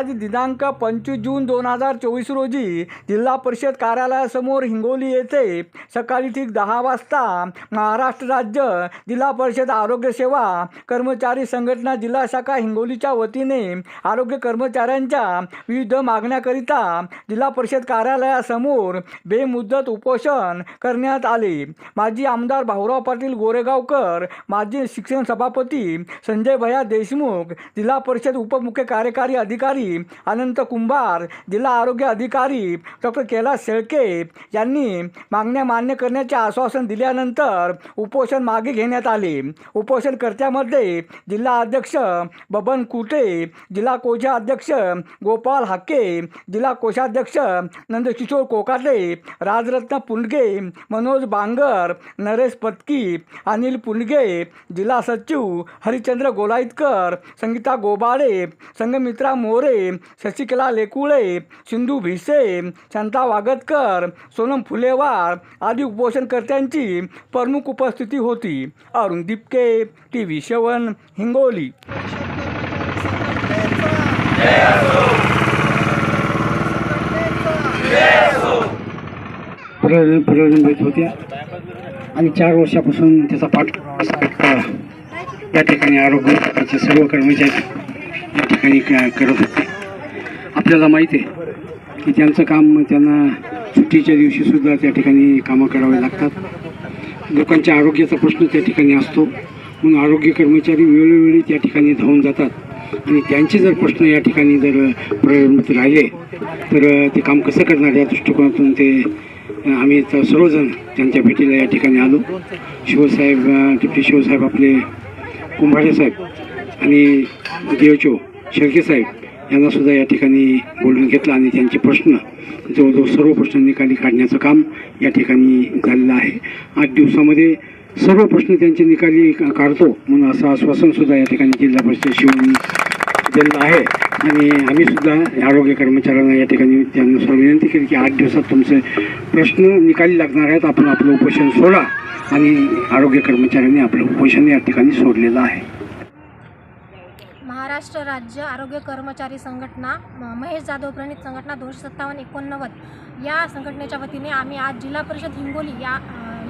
आज दिनांक पंचवीस जून दोन हजार चोवीस रोजी जिल्हा परिषद कार्यालयासमोर हिंगोली येथे सकाळी ठीक दहा वाजता महाराष्ट्र राज्य जिल्हा परिषद आरोग्य सेवा कर्मचारी संघटना जिल्हा शाखा हिंगोलीच्या वतीने आरोग्य कर्मचाऱ्यांच्या विविध मागण्याकरिता जिल्हा परिषद कार्यालयासमोर बेमुदत उपोषण करण्यात आले. माजी आमदार भाऊराव पाटील गोरेगावकर माजी शिक्षण सभापती संजय भैया देशमुख जिल्हा परिषद उपमुख्य कार्यकारी अधिकारी अनंत कुंभार जिल्हा आरोग्य अधिकारी डॉक्टर कैलास शेळके यांनी मागण्या मान्य करण्याचे आश्वासन दिल्यानंतर उपोषण मागे घेण्यात आले. उपोषणकर्त्यामध्ये जिल्हा अध्यक्ष बबन कुटे जिल्हा कोषाध्यक्ष गोपाल हाके जिल्हा कोषाध्यक्ष नंदकिशोर कोकाटे राजरत्न पुंडगे मनोज बांगर नरेश पत्की अनिल पुंडगे जिल्हा सचिव हरिचंद्र गोलाईतकर संगीता गोबाडे संगमित्रा मोरे शशिकला लेकुळे सिंधू भिसे शांता वागतकर सोनम फुलेवार आदी उपोषणकर्त्यांची प्रमुख उपस्थिती होती Arun Dipke T V seven Hingoli होत्या आणि चार वर्षापासून त्याचा पाठ या ठिकाणी आरोग्य सर्व कर्मचारी या ठिकाणी क- करत होते. आपल्याला माहिती आहे की त्यांचं काम त्यांना सुट्टीच्या दिवशीसुद्धा त्या ठिकाणी कामं करावे लागतात. लोकांच्या आरोग्याचा प्रश्न त्या ठिकाणी असतो. म्हणून आरोग्य कर्मचारी वेळोवेळी त्या ठिकाणी धावून जातात. आणि त्यांचे जर प्रश्न या ठिकाणी जर प्रलंबित राहिले तर ते काम कसं करणार या दृष्टिकोनातून ते आम्ही तर सर्वजण त्यांच्या भेटीला या ठिकाणी आलो. शिवसाहेब डिप्टी शिवसाहेब आपले कुंभारे साहेब आणि डी एच ओ शेळके साहेब यांना सुद्धा या ठिकाणी बोलून घेतलं आणि त्यांचे प्रश्न जवळजवळ सर्व प्रश्न निकाली काढण्याचं काम या ठिकाणी झालेलं आहे. आठ दिवसामध्ये सर्व प्रश्न त्यांचे निकाली का- काढतो म्हणून असं आश्वासनसुद्धा या ठिकाणी जिल्हा परिषद शिवणी दिलेलं आहे. आणि आम्ही सुद्धा आरोग्य कर्मचाऱ्यांना या ठिकाणी त्यानुसार विनंती केली की आठ दिवसात तुमचे प्रश्न निकाली लागणार आहेत. आपण आपलं उपोषण सोडा आणि आरोग्य कर्मचाऱ्यांनी आपलं उपोषण या ठिकाणी सोडलेलं आहे. महाराष्ट्र राज्य आरोग्य कर्मचारी संघटना महेश जाधव प्रणित संघटना दोनशे सत्तावन्न एकोणनव्वद. या संघटनेच्या वतीने आम्ही आज जिल्हा परिषद हिंगोली या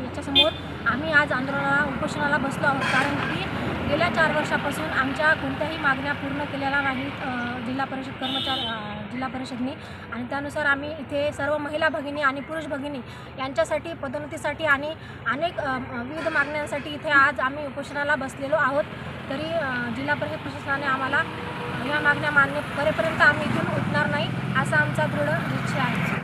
याच्यासमोर आम्ही आज आंदोलनाला उपोषणाला बसलो आहोत. कारण की गेल्या चार वर्षापासून आमच्या कोणत्याही मागण्या पूर्ण केलेल्या नाहीत जिल्हा परिषद कर्मचारी जिल्हा परिषदनी. आणि त्यानुसार आम्ही इथे सर्व महिला भगिनी आणि पुरुष भगिनी यांच्यासाठी पदोन्नतीसाठी आणि अनेक विविध मागण्यांसाठी इथे आज आम्ही उपोषणाला बसलेलो आहोत. तरी जिल्हा परिषद प्रशासनाने आम्हाला या मागण्या मान्य करेपर्यंत आम्ही इथून उठणार नाही असा आमचा दृढ निश्चय आहे.